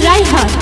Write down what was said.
রাইহাট